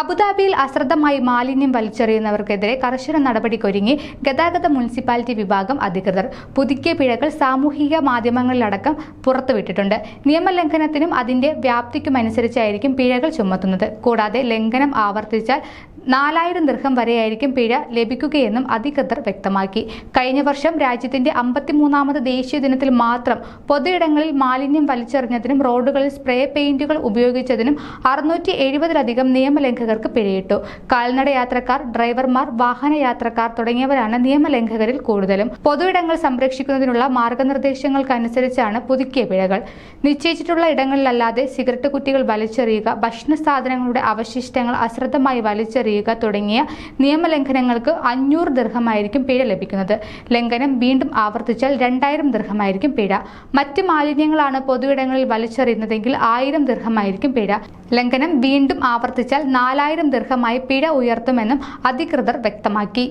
അബുദാബിയിൽ അശ്രദ്ധമായി മാലിന്യം വലിച്ചെറിയുന്നവർക്കെതിരെ കർശന നടപടിക്കൊരുങ്ങി ഗതാഗത മുനിസിപ്പാലിറ്റി വിഭാഗം അധികൃതർ. പുതുക്കിയ പിഴകൾ സാമൂഹിക മാധ്യമങ്ങളിലടക്കം പുറത്തുവിട്ടിട്ടുണ്ട്. നിയമലംഘനത്തിനും അതിന്റെ വ്യാപ്തിക്കുമനുസരിച്ചായിരിക്കും പിഴകൾ ചുമത്തുന്നത്. കൂടാതെ ലംഘനം ആവർത്തിച്ചാൽ നാലായിരം ദീർഘം വരെയായിരിക്കും പിഴ ലഭിക്കുകയെന്നും അധികൃതർ വ്യക്തമാക്കി. കഴിഞ്ഞ വർഷം രാജ്യത്തിന്റെ അമ്പത്തിമൂന്നാമത് ദേശീയ ദിനത്തിൽ മാത്രം പൊതുയിടങ്ങളിൽ മാലിന്യം വലിച്ചെറിഞ്ഞതിനും റോഡുകളിൽ സ്പ്രേ പെയിന്റുകൾ ഉപയോഗിച്ചതിനും അറുന്നൂറ്റി എഴുപതിലധികം നിയമലംഘകർക്ക് പിഴയിട്ടു. കാൽനട യാത്രക്കാർ ഡ്രൈവർമാർ വാഹന യാത്രക്കാർ തുടങ്ങിയവരാണ് നിയമലംഘകരിൽ കൂടുതലും. പൊതുയിടങ്ങൾ സംരക്ഷിക്കുന്നതിനുള്ള മാർഗനിർദ്ദേശങ്ങൾക്കനുസരിച്ചാണ് പുതുക്കിയ പിഴകൾ. നിശ്ചയിച്ചിട്ടുള്ള ഇടങ്ങളിലല്ലാതെ സിഗരറ്റ് കുറ്റികൾ വലിച്ചെറിയുക ഭക്ഷണ സാധനങ്ങളുടെ അവശിഷ്ടങ്ങൾ അശ്രദ്ധമായി വലിച്ചെറിയുക തുടങ്ങിയ നിയമലംഘനങ്ങൾക്ക് അഞ്ഞൂറ് ദീർഘമായിരിക്കും പിഴ ലഭിക്കുന്നത്. ലംഘനം വീണ്ടും ആവർത്തിച്ചാൽ രണ്ടായിരം ദീർഘമായിരിക്കും പിഴ. മറ്റ് മാലിന്യങ്ങളാണ് പൊതുവിടങ്ങളിൽ വലിച്ചെറിയുന്നതെങ്കിൽ ആയിരം ദീർഘമായിരിക്കും പിഴ. ലംഘനം വീണ്ടും ആവർത്തിച്ചാൽ നാലായിരം ദീർഘമായി പിഴ ഉയർത്തുമെന്നും അധികൃതർ വ്യക്തമാക്കി.